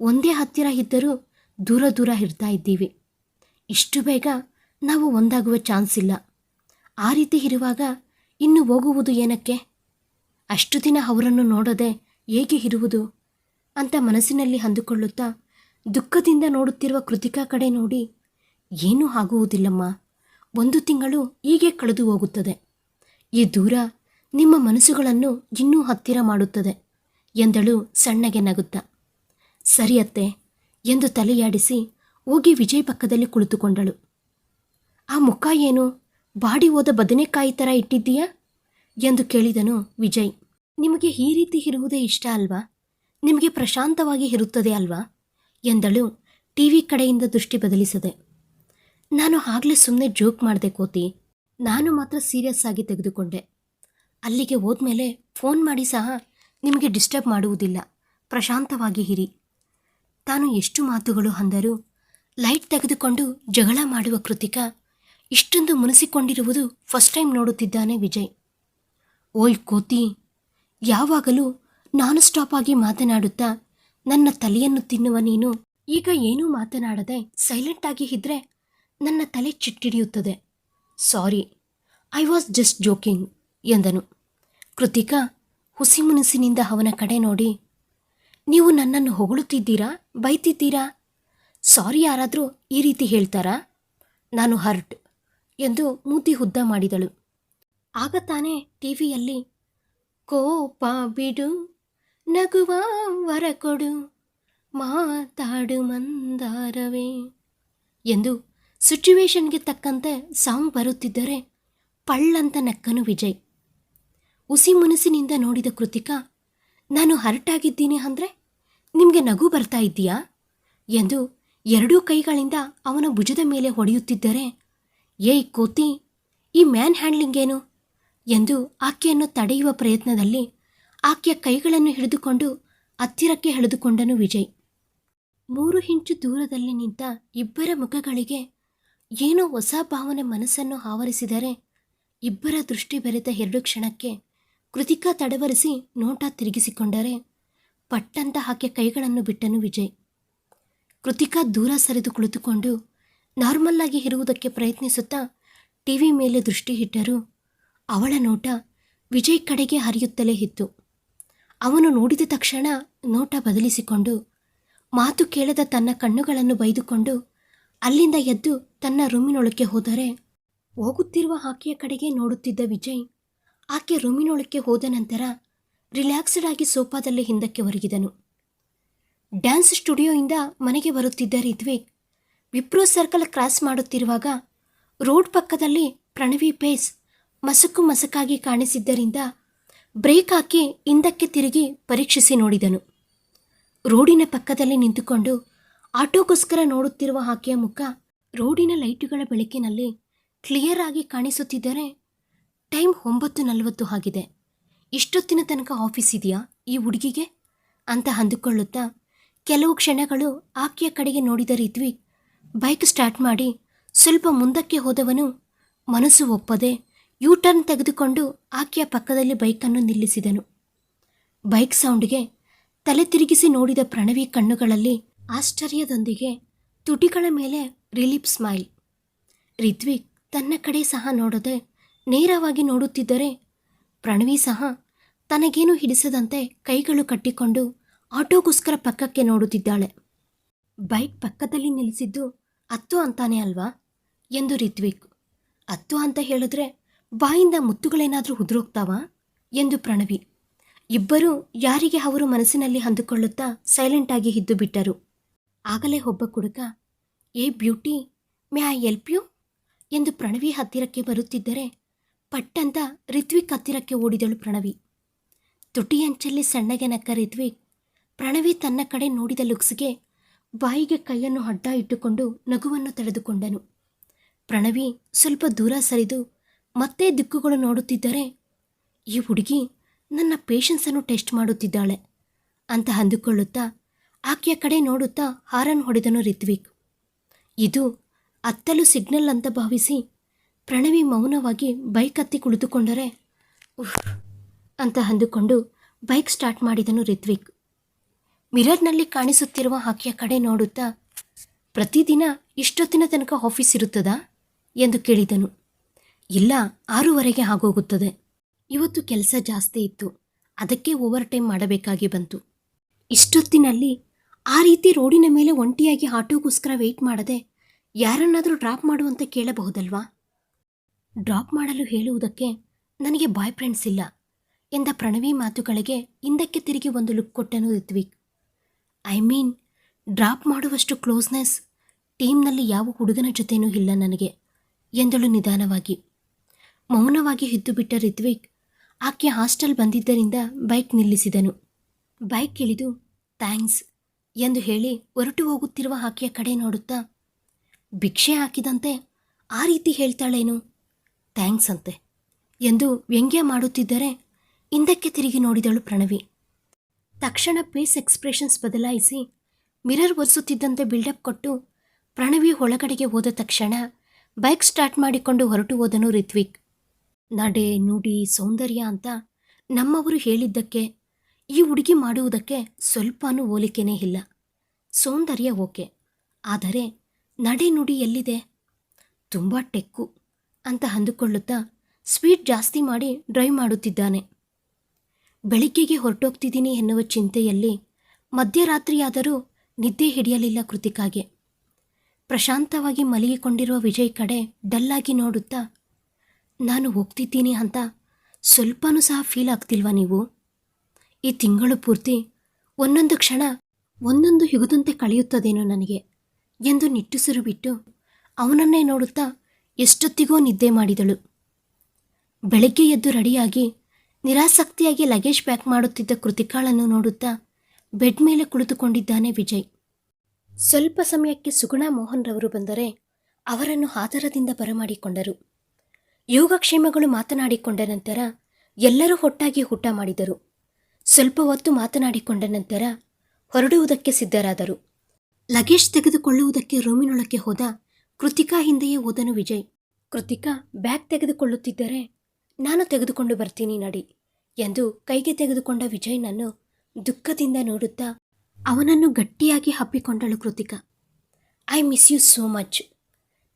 ಒಂದೇ ಹತ್ತಿರ ಇದ್ದರೂ ದೂರ ದೂರ ಇರ್ತಾ ಇದ್ದೀವಿ. ಇಷ್ಟು ಬೇಗ ನಾವು ಒಂದಾಗುವ ಚಾನ್ಸ್ ಇಲ್ಲ. ಆ ರೀತಿ ಇರುವಾಗ ಇನ್ನು ಹೋಗುವುದು ಏನಕ್ಕೆ? ಅಷ್ಟು ದಿನ ಅವರನ್ನು ನೋಡದೆ ಹೇಗೆ ಇರುವುದು? ಅಂತ ಮನಸ್ಸಿನಲ್ಲಿ ಅಂದುಕೊಳ್ಳುತ್ತಾ ದುಃಖದಿಂದ ನೋಡುತ್ತಿರುವ ಕೃತಿಕಾ ಕಡೆ ನೋಡಿ, ಏನೂ ಆಗುವುದಿಲ್ಲಮ್ಮ. ಒಂದು ತಿಂಗಳು ಹೀಗೆ ಕಳೆದು ಹೋಗುತ್ತದೆ. ಈ ದೂರ ನಿಮ್ಮ ಮನಸ್ಸುಗಳನ್ನು ಇನ್ನೂ ಹತ್ತಿರ ಮಾಡುತ್ತದೆ, ಎಂದಳು ಸಣ್ಣಗೆ ನಗುತ್ತಾ. ಸರಿಯತ್ತೆ ಎಂದು ತಲೆಯಾಡಿಸಿ ಹೋಗಿ ವಿಜಯ್ ಪಕ್ಕದಲ್ಲಿ ಕುಳಿತುಕೊಂಡಳು. ಆ ಮುಖ ಏನು? ಬಾಡಿ ಹೋದ ಬದನೆಕಾಯಿ ಥರ ಇಟ್ಟಿದ್ದೀಯಾ? ಎಂದು ಕೇಳಿದನು ವಿಜಯ್. ನಿಮಗೆ ಈ ರೀತಿ ಇರುವುದೇ ಇಷ್ಟ ಅಲ್ವಾ? ನಿಮಗೆ ಪ್ರಶಾಂತವಾಗಿ ಇರುತ್ತದೆ ಅಲ್ವಾ? ಎಂದಳು. ಟಿ ವಿ ಕಡೆಯಿಂದ ದೃಷ್ಟಿ ಬದಲಿಸದೆ. ನಾನು ಆಗಲೇ ಸುಮ್ಮನೆ ಜೋಕ್ ಮಾಡಿದೆ ಕೋತಿ. ನಾನು ಮಾತ್ರ ಸೀರಿಯಸ್ ಆಗಿ ತೆಗೆದುಕೊಂಡೆ. ಅಲ್ಲಿಗೆ ಹೋದ್ಮೇಲೆ ಫೋನ್ ಮಾಡಿ ಸಹ ನಿಮಗೆ ಡಿಸ್ಟರ್ಬ್ ಮಾಡುವುದಿಲ್ಲ. ಪ್ರಶಾಂತವಾಗಿ ಹಿರಿ ತಾನು ಎಷ್ಟು ಮಾತುಗಳು ಅಂದರೂ ಲೈಟ್ ತೆಗೆದುಕೊಂಡು ಜಗಳ ಮಾಡುವ ಕೃತಿಕ ಇಷ್ಟೊಂದು ಮುನಿಸಿಕೊಂಡಿರುವುದು ಫಸ್ಟ್ ಟೈಮ್ ನೋಡುತ್ತಿದ್ದಾನೆ ವಿಜಯ್. ಓಯ್ ಕೋತಿ, ಯಾವಾಗಲೂ ನಾನ್ ಸ್ಟಾಪ್ ಆಗಿ ಮಾತನಾಡುತ್ತಾ ನನ್ನ ತಲೆಯನ್ನು ತಿನ್ನುವ ನೀನು ಈಗ ಏನೂ ಮಾತನಾಡದೆ ಸೈಲೆಂಟ್ ಆಗಿ ಇದ್ರೆ ನನ್ನ ತಲೆ ಚಿಟ್ಟಿಡಿಯುತ್ತದೆ. Sorry I was just joking ಎಂದನು. ಕೃತಿಕಾ ಹುಸಿಮುನಸಿನಿಂದ ಅವನ ಕಡೆ ನೋಡಿ. ನೀವು ನನ್ನನ್ನು ಹೊಗಳುತ್ತಿದ್ದೀರಾ? ಬೈತಿದ್ದೀರಾ? ಸಾರಿ ಯಾರಾದರೂ ಈ ರೀತಿ ಹೇಳ್ತಾರಾ? ನಾನು ಹರ್ಟ್ ಎಂದು ಮೂತಿ ಹುದ್ದ ಮಾಡಿದಳು. ಆಗ ತಾನೇ ಟಿವಿಯಲ್ಲಿ, ಕೋಪ ಬಿಡು ನಗುವ ವರ ಕೊಡು ಮಾತಾಡು ಮಂದಾರವೇ. ಎಂದು ಸಿಚುವೇಶನ್ಗೆ ತಕ್ಕಂತೆ ಸಾಂಗ್ ಬರುತ್ತಿದ್ದರೆ ಪಳ್ಳಂತ ನಕ್ಕನು ವಿಜಯ್. ಉಸಿ ಮುನಸಿನಿಂದ ನೋಡಿದ ಕೃತಿಕಾ, ನಾನು ಹರ್ಟಾಗಿದ್ದೀನಿ ಅಂದರೆ ನಿಮಗೆ ನಗು ಬರ್ತಾ ಇದ್ದೀಯಾ? ಎಂದು ಎರಡೂ ಕೈಗಳಿಂದ ಅವನ ಭುಜದ ಮೇಲೆ ಹೊಡೆಯುತ್ತಿದ್ದರೆ, ಏಯ್ ಕೋತಿ, ಈ ಮ್ಯಾನ್ ಹ್ಯಾಂಡ್ಲಿಂಗ್ ಏನು ಎಂದು ಆಕೆಯನ್ನು ತಡೆಯುವ ಪ್ರಯತ್ನದಲ್ಲಿ ಆಕೆಯ ಕೈಗಳನ್ನು ಹಿಡಿದುಕೊಂಡು ಹತ್ತಿರಕ್ಕೆ ಎಳೆದುಕೊಂಡನು ವಿಜಯ್. ಮೂರು ಇಂಚು ದೂರದಲ್ಲಿ ನಿಂತ ಇಬ್ಬರ ಮುಖಗಳಿಗೆ ಏನೋ ಹೊಸ ಭಾವನೆ ಮನಸ್ಸನ್ನು ಆವರಿಸಿದರೆ ಇಬ್ಬರ ದೃಷ್ಟಿ ಬೆರೆತ ಎರಡು ಕ್ಷಣಕ್ಕೆ ಕೃತಿಕಾ ತಡವರಿಸಿ ನೋಟ ತಿರುಗಿಸಿಕೊಂಡರೆ ಪಟ್ಟಂತ ಆಕೆ ಕೈಗಳನ್ನು ಬಿಟ್ಟನು ವಿಜಯ್. ಕೃತಿಕಾ ದೂರ ಸರಿದು ಕುಳಿತುಕೊಂಡು ನಾರ್ಮಲ್ಲಾಗಿ ಇರುವುದಕ್ಕೆ ಪ್ರಯತ್ನಿಸುತ್ತಾ ಟಿವಿ ಮೇಲೆ ದೃಷ್ಟಿ ಇಟ್ಟರೂ ಅವಳ ನೋಟ ವಿಜಯ್ ಕಡೆಗೆ ಹರಿಯುತ್ತಲೇ ಇತ್ತು. ಅವನು ನೋಡಿದ ತಕ್ಷಣ ನೋಟ ಬದಲಿಸಿಕೊಂಡು ಮಾತು ಕೇಳದ ತನ್ನ ಕಣ್ಣುಗಳನ್ನು ಬೈದುಕೊಂಡು ಅಲ್ಲಿಂದ ಎದ್ದು ತನ್ನ ರೂಮಿನೊಳಕ್ಕೆ ಹೋದರೆ ಹೋಗುತ್ತಿರುವ ಆಕೆಯ ಕಡೆಗೆ ನೋಡುತ್ತಿದ್ದ ವಿಜಯ್ ಆಕೆ ರೂಮಿನೊಳಕ್ಕೆ ಹೋದ ನಂತರ ರಿಲ್ಯಾಕ್ಸ್ಡ್ ಆಗಿ ಸೋಫಾದಲ್ಲಿ ಹಿಂದಕ್ಕೆ ಒರಗಿದನು. ಡ್ಯಾನ್ಸ್ ಸ್ಟುಡಿಯೋಯಿಂದ ಮನೆಗೆ ಬರುತ್ತಿದ್ದ ರಿದ್ವಿಕ್ ವಿಪ್ರೋ ಸರ್ಕಲ್ ಕ್ರಾಸ್ ಮಾಡುತ್ತಿರುವಾಗ ರೋಡ್ ಪಕ್ಕದಲ್ಲಿ ಪ್ರಣವಿ ಪೇಸ್ ಮಸಕು ಮಸಕಾಗಿ ಕಾಣಿಸಿದ್ದರಿಂದ ಬ್ರೇಕ್ ಹಾಕಿ ಹಿಂದಕ್ಕೆ ತಿರುಗಿ ಪರೀಕ್ಷಿಸಿ ನೋಡಿದನು. ರೋಡಿನ ಪಕ್ಕದಲ್ಲಿ ನಿಂತುಕೊಂಡು ಆಟೋಗೋಸ್ಕರ ನೋಡುತ್ತಿರುವ ಆಕೆಯ ಮುಖ ರೋಡಿನ ಲೈಟುಗಳ ಬೆಳಕಿನಲ್ಲಿ ಕ್ಲಿಯರ್ ಆಗಿ ಕಾಣಿಸುತ್ತಿದ್ದರೆ ಟೈಮ್ ಒಂಬತ್ತು ನಲವತ್ತು ಆಗಿದೆ. ಇಷ್ಟೊತ್ತಿನ ತನಕ ಆಫೀಸ್ ಇದೆಯಾ ಈ ಹುಡುಗಿಗೆ? ಅಂತ ಅಂದುಕೊಳ್ಳುತ್ತಾ ಕೆಲವು ಕ್ಷಣಗಳು ಆಕೆಯ ಕಡೆಗೆ ನೋಡಿದ ರಿತ್ವಿಕ್ ಬೈಕ್ ಸ್ಟಾರ್ಟ್ ಮಾಡಿ ಸ್ವಲ್ಪ ಮುಂದಕ್ಕೆ ಹೋದವನು ಮನಸ್ಸು ಒಪ್ಪದೆ ಯೂ ಟರ್ನ್ ತೆಗೆದುಕೊಂಡು ಆಕೆಯ ಪಕ್ಕದಲ್ಲಿ ಬೈಕನ್ನು ನಿಲ್ಲಿಸಿದನು. ಬೈಕ್ ಸೌಂಡ್ಗೆ ತಲೆ ತಿರುಗಿಸಿ ನೋಡಿದ ಪ್ರಣವಿ ಕಣ್ಣುಗಳಲ್ಲಿ ಆಶ್ಚರ್ಯದೊಂದಿಗೆ ತುಟಿಗಳ ಮೇಲೆ ರಿಲೀಫ್ ಸ್ಮೈಲ್. ರಿತ್ವಿಕ್ ತನ್ನ ಕಡೆ ಸಹ ನೋಡದೆ ನೇರವಾಗಿ ನೋಡುತ್ತಿದ್ದರೆ ಪ್ರಣವಿ ಸಹ ತನಗೇನು ಹಿಡಿಸದಂತೆ ಕೈಗಳು ಕಟ್ಟಿಕೊಂಡು ಆಟೋಗೋಸ್ಕರ ಪಕ್ಕಕ್ಕೆ ನೋಡುತ್ತಿದ್ದಾಳೆ. ಬೈಕ್ ಪಕ್ಕದಲ್ಲಿ ನಿಲ್ಲಿಸಿದ್ದು ಹತ್ತು ಅಂತಾನೆ ಅಲ್ವಾ? ಎಂದು ರಿತ್ವಿಕ್. ಹತ್ತು ಅಂತ ಹೇಳಿದ್ರೆ ಬಾಯಿಂದ ಮುತ್ತುಗಳೇನಾದರೂ ಉದುರೋಗ್ತಾವಾ? ಎಂದು ಪ್ರಣವಿ. ಇಬ್ಬರೂ ಯಾರಿಗೆ ಅವರು ಮನಸ್ಸಿನಲ್ಲಿ ಅಂದುಕೊಳ್ಳುತ್ತಾ ಸೈಲೆಂಟಾಗಿ ಇದ್ದು ಬಿಟ್ಟರು. ಆಗಲೇ ಒಬ್ಬ ಕುಡುಕ, hey beauty, may I help you? ಎಂದು ಪ್ರಣವಿ ಹತ್ತಿರಕ್ಕೆ ಬರುತ್ತಿದ್ದರೆ ಪಟ್ಟಂತ ರಿತ್ವಿಕ್ ಹತ್ತಿರಕ್ಕೆ ಓಡಿದಳು ಪ್ರಣವಿ. ತುಟಿಯಂಚಲ್ಲಿ ಸಣ್ಣಗೆ ನಕ್ಕ ರಿತ್ವಿಕ್, ಪ್ರಣವಿ ತನ್ನ ಕಡೆ ನೋಡಿದ ಲುಕ್ಸ್ಗೆ ಬಾಯಿಗೆ ಕೈಯನ್ನು ಅಡ್ಡ ಇಟ್ಟುಕೊಂಡು ನಗುವನ್ನು ತಡೆದುಕೊಂಡನು. ಪ್ರಣವಿ ಸ್ವಲ್ಪ ದೂರ ಸರಿದು ಮತ್ತೆ ದಿಕ್ಕುಗಳು ನೋಡುತ್ತಿದ್ದರೆ, ಈ ಹುಡುಗಿ ನನ್ನ ಪೇಷನ್ಸನ್ನು ಟೆಸ್ಟ್ ಮಾಡುತ್ತಿದ್ದಾಳೆ ಅಂತ ಅಂದುಕೊಳ್ಳುತ್ತಾ ಆಕೆಯ ಕಡೆ ನೋಡುತ್ತಾ ಹಾರನ್ ಹೊಡೆದನು ರಿತ್ವಿಕ್. ಇದು ಅತ್ತಲು ಸಿಗ್ನಲ್ ಅಂತ ಭಾವಿಸಿ ಪ್ರಣವಿ ಮೌನವಾಗಿ ಬೈಕ್ ಹತ್ತಿ ಕುಳಿತುಕೊಂಡರೆ, ಉಫ್, ಅಂತ ಅಂದುಕೊಂಡು ಬೈಕ್ ಸ್ಟಾರ್ಟ್ ಮಾಡಿದನು ರಿತ್ವಿಕ್. ಮಿರರ್ನಲ್ಲಿ ಕಾಣಿಸುತ್ತಿರುವ ಆಕೆಯ ಕಡೆ ನೋಡುತ್ತಾ, ಪ್ರತಿದಿನ ಇಷ್ಟೊತ್ತಿನ ತನಕ ಆಫೀಸ್ ಇರುತ್ತದಾ? ಎಂದು ಕೇಳಿದನು. ಇಲ್ಲ, ಆರೂವರೆಗೆ ಆಗೋಗುತ್ತದೆ. ಇವತ್ತು ಕೆಲಸ ಜಾಸ್ತಿ ಇತ್ತು. ಅದಕ್ಕೆ ಓವರ್ ಟೈಮ್ ಮಾಡಬೇಕಾಗಿ ಬಂತು. ಇಷ್ಟೊತ್ತಿನಲ್ಲಿ ಆ ರೀತಿ ರೋಡಿನ ಮೇಲೆ ಒಂಟಿಯಾಗಿ ಆಟೋಗೋಸ್ಕರ ವೆಯ್ಟ್ ಮಾಡದೆ ಯಾರನ್ನಾದರೂ ಡ್ರಾಪ್ ಮಾಡುವಂತೆ ಕೇಳಬಹುದಲ್ವಾ? ಡ್ರಾಪ್ ಮಾಡಲು ಹೇಳುವುದಕ್ಕೆ ನನಗೆ ಬಾಯ್ ಫ್ರೆಂಡ್ಸ್ ಇಲ್ಲ ಎಂದ ಪ್ರಣವಿ ಮಾತುಗಳಿಗೆ ಹಿಂದಕ್ಕೆ ತಿರುಗಿ ಒಂದು ಲುಕ್ ಕೊಟ್ಟನು ರಿತ್ವಿಕ್ ಐ ಮೀನ್ ಡ್ರಾಪ್ ಮಾಡುವಷ್ಟು ಕ್ಲೋಸ್ನೆಸ್ ಟೀಮ್ನಲ್ಲಿ ಯಾವ ಹುಡುಗನ ಜೊತೆಯೂ ಇಲ್ಲ ನನಗೆ, ಎಂದಳು ನಿಧಾನವಾಗಿ. ಮೌನವಾಗಿ ಹಿದ್ದು ಬಿಟ್ಟ ರಿತ್ವಿಕ್ ಆಕೆ ಹಾಸ್ಟೆಲ್ ಬಂದಿದ್ದರಿಂದ ಬೈಕ್ ನಿಲ್ಲಿಸಿದನು. ಬೈಕ್ ಇಳಿದು, ಥ್ಯಾಂಕ್ಸ್ ಎಂದು ಹೇಳಿ ಹೊರಟು ಹೋಗುತ್ತಿರುವ ಆಕೆಯ ಕಡೆ ನೋಡುತ್ತಾ, ಭಿಕ್ಷೆ ಹಾಕಿದಂತೆ ಆ ರೀತಿ ಹೇಳ್ತಾಳೇನು? ಥ್ಯಾಂಕ್ಸ್ ಅಂತೆ ಎಂದು ವ್ಯಂಗ್ಯ ಮಾಡುತ್ತಿದ್ದರೆ ಹಿಂದಕ್ಕೆ ತಿರುಗಿ ನೋಡಿದಳು ಪ್ರಣವಿ. ತಕ್ಷಣ ಪೇಸ್ ಎಕ್ಸ್ಪ್ರೆಷನ್ಸ್ ಬದಲಾಯಿಸಿ ಮಿರರ್ ಒರೆಸುತ್ತಿದ್ದಂತೆ ಬಿಲ್ಡಪ್ ಕೊಟ್ಟು ಪ್ರಣವಿ ಒಳಗಡೆಗೆ ಹೋದ ತಕ್ಷಣ ಬೈಕ್ ಸ್ಟಾರ್ಟ್ ಮಾಡಿಕೊಂಡು ಹೊರಟು ಹೋದನು ರಿತ್ವಿಕ್. ನಡೆ, ನುಡಿ, ಸೌಂದರ್ಯ ಅಂತ ನಮ್ಮವರು ಹೇಳಿದ್ದಕ್ಕೆ, ಈ ಹುಡುಗಿ ಮಾಡುವುದಕ್ಕೆ ಸ್ವಲ್ಪನೂ ಹೋಲಿಕೆನೇ ಇಲ್ಲ. ಸೌಂದರ್ಯ ಓಕೆ. ಆದರೆ ನಡೆ, ನುಡಿ ಎಲ್ಲಿದೆ? ತುಂಬ ಟೆಕ್ಕು ಅಂತ ಅಂದುಕೊಳ್ಳುತ್ತಾ ಸ್ವೀಟ್ ಜಾಸ್ತಿ ಮಾಡಿ ಡ್ರೈವ್ ಮಾಡುತ್ತಿದ್ದಾನೆ. ಬೆಳಿಗ್ಗೆಗೆ ಹೊರಟೋಗ್ತಿದ್ದೀನಿ ಎನ್ನುವ ಚಿಂತೆಯಲ್ಲಿ ಮಧ್ಯರಾತ್ರಿಯಾದರೂ ನಿದ್ದೆ ಹಿಡಿಯಲಿಲ್ಲ ಕೃತಿಕಾಗೆ. ಪ್ರಶಾಂತವಾಗಿ ಮಲಗಿಕೊಂಡಿರುವ ವಿಜಯ್ ಕಡೆ ಡಲ್ಲಾಗಿ ನೋಡುತ್ತಾ ನಾನು ಹೋಗ್ತಿದ್ದೀನಿ ಅಂತ ಸ್ವಲ್ಪನೂ ಸಹ ಫೀಲ್ ಆಗ್ತಿಲ್ವಾ ನೀವು? ಈ ತಿಂಗಳು ಪೂರ್ತಿ ಒಂದೊಂದು ಕ್ಷಣ ಒಂದೊಂದು ಹಿಗುದಂತೆ ಕಳೆಯುತ್ತದೇನೋ ನನಗೆ ಎಂದು ನಿಟ್ಟುಸಿರು ಬಿಟ್ಟು ಅವನನ್ನೇ ನೋಡುತ್ತಾ ಎಷ್ಟೊತ್ತಿಗೋ ನಿದ್ದೆ ಮಾಡಿದಳು. ಬೆಳಗ್ಗೆ ಎದ್ದು ರೆಡಿಯಾಗಿ ನಿರಾಸಕ್ತಿಯಾಗಿ ಲಗೇಜ್ ಪ್ಯಾಕ್ ಮಾಡುತ್ತಿದ್ದ ಕೃತಿಕಾಳನ್ನು ನೋಡುತ್ತಾ ಬೆಡ್ ಮೇಲೆ ಕುಳಿತುಕೊಂಡಿದ್ದಾನೆ ವಿಜಯ್. ಸ್ವಲ್ಪ ಸಮಯಕ್ಕೆ ಸುಗುಣ ಮೋಹನ್ ರವರು ಬಂದರೆ ಅವರನ್ನು ಹಾತರದಿಂದ ಬರಮಾಡಿಕೊಂಡರು. ಯೋಗಕ್ಷೇಮಗಳು ಮಾತನಾಡಿಕೊಂಡ ನಂತರ ಎಲ್ಲರೂ ಒಟ್ಟಾಗಿ ಊಟ ಮಾಡಿದರು. ಸ್ವಲ್ಪ ಹೊತ್ತು ಮಾತನಾಡಿಕೊಂಡ ನಂತರ ಹೊರಡುವುದಕ್ಕೆ ಸಿದ್ಧರಾದರು. ಲಗೇಜ್ ತೆಗೆದುಕೊಳ್ಳುವುದಕ್ಕೆ ರೂಮಿನೊಳಕ್ಕೆ ಹೋದ ಕೃತಿಕಾ ಹಿಂದೆಯೇ ಹೋದನು ವಿಜಯ್. ಕೃತಿಕಾ, ಬ್ಯಾಗ್ ತೆಗೆದುಕೊಳ್ಳುತ್ತಿದ್ದರೆ ನಾನು ತೆಗೆದುಕೊಂಡು ಬರ್ತೀನಿ ನಡಿ ಎಂದು ಕೈಗೆ ತೆಗೆದುಕೊಂಡ ವಿಜಯ್ನನ್ನು ದುಃಖದಿಂದ ನೋಡುತ್ತಾ ಅವನನ್ನು ಗಟ್ಟಿಯಾಗಿ ಹಬ್ಬಿಕೊಂಡಳು Kritika. I miss you so much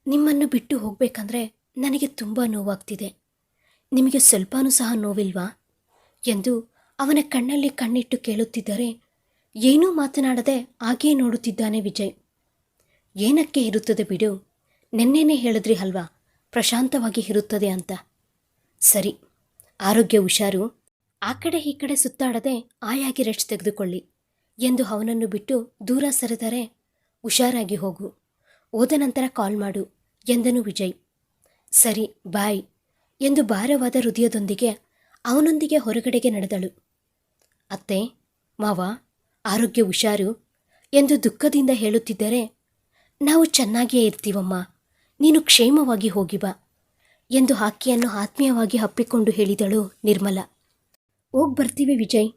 ನಿಮ್ಮನ್ನು ಬಿಟ್ಟು ಹೋಗಬೇಕಂದ್ರೆ ನನಗೆ ತುಂಬ ನೋವಾಗ್ತಿದೆ. ನಿಮಗೆ ಸ್ವಲ್ಪನೂ ಸಹ ನೋವಿಲ್ವಾ? ಎಂದು ಅವನ ಕಣ್ಣಲ್ಲಿ ಕಣ್ಣಿಟ್ಟು ಕೇಳುತ್ತಿದ್ದರೆ, ಏನೂ ಮಾತನಾಡದೆ ಹಾಗೇ ನೋಡುತ್ತಿದ್ದಾನೆ ವಿಜಯ್. ಏನಕ್ಕೆ ಇರುತ್ತದೆ ಬಿಡು, ನೆನ್ನೆನೇ ಹೇಳಿದ್ರಿ ಅಲ್ವಾ, ಪ್ರಶಾಂತವಾಗಿ ಇರುತ್ತದೆ ಅಂತ. ಸರಿ, ಆರೋಗ್ಯ ಹುಷಾರು, ಆ ಕಡೆ ಈ ಕಡೆ ಸುತ್ತಾಡದೆ ಆಯಾಗಿ ರೆಸ್ಟ್ ತೆಗೆದುಕೊಳ್ಳಿ ಎಂದು ಅವನನ್ನು ಬಿಟ್ಟು ದೂರ ಸರಿದರೆ ಹುಷಾರಾಗಿ ಹೋಗು. ಹೋದ ನಂತರ ಕಾಲ್ ಮಾಡು ಎಂದನು ವಿಜಯ್. ಸರಿ, ಬಾಯ್ ಎಂದು ಭಾರವಾದ ಹೃದಯದೊಂದಿಗೆ ಅವನೊಂದಿಗೆ ಹೊರಗಡೆಗೆ ನಡೆದಳು. ಅತ್ತೆ, ಮಾವ, ಆರೋಗ್ಯ ಹುಷಾರು ಎಂದು ದುಃಖದಿಂದ ಹೇಳುತ್ತಿದ್ದರೆ ನಾವು ಚೆನ್ನಾಗಿಯೇ ಇರ್ತೀವಮ್ಮ, ನೀನು ಕ್ಷೇಮವಾಗಿ ಹೋಗಿ ಬಾ ಎಂದು ಆಕೆಯನ್ನು ಆತ್ಮೀಯವಾಗಿ ಹಪ್ಪಿಕೊಂಡು ಹೇಳಿದಳು ನಿರ್ಮಲಾ. ಹೋಗ್ ಬರ್ತೀವಿ ವಿಜಯ್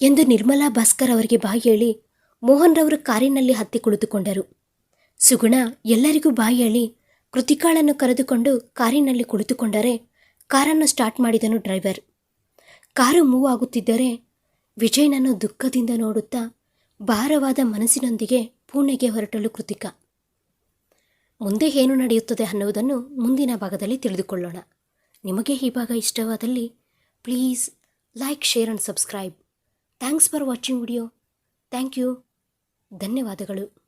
ಎಂದು ನಿರ್ಮಲಾ ಭಾಸ್ಕರ್ ಅವರಿಗೆ ಬಾಯಿ ಹೇಳಿ ಮೋಹನ್ ರವರು ಕಾರಿನಲ್ಲಿ ಹತ್ತಿ ಕುಳಿತುಕೊಂಡರು. ಸುಗುಣ ಎಲ್ಲರಿಗೂ ಬಾಯಿ ಹೇಳಿ ಕೃತಿಕಾಳನ್ನು ಕರೆದುಕೊಂಡು ಕಾರಿನಲ್ಲಿ ಕುಳಿತುಕೊಂಡರೆ ಕಾರನ್ನು ಸ್ಟಾರ್ಟ್ ಮಾಡಿದನು ಡ್ರೈವರ್. ಕಾರು ಮೂವ್ ಆಗುತ್ತಿದ್ದರೆ ವಿಜಯ್ನನ್ನು ದುಃಖದಿಂದ ನೋಡುತ್ತಾ ಭಾರವಾದ ಮನಸ್ಸಿನೊಂದಿಗೆ ಪುಣೆಗೆ ಹೊರಟಲು ಕೃತಿಕ. ಮುಂದೆ ಏನು ನಡೆಯುತ್ತದೆ ಅನ್ನುವುದನ್ನು ಮುಂದಿನ ಭಾಗದಲ್ಲಿ ತಿಳಿದುಕೊಳ್ಳೋಣ. ನಿಮಗೆ ಈ ಭಾಗ ಇಷ್ಟವಾದಲ್ಲಿ please like, share and subscribe. Thanks for watching video. Thank you. ಧನ್ಯವಾದಗಳು.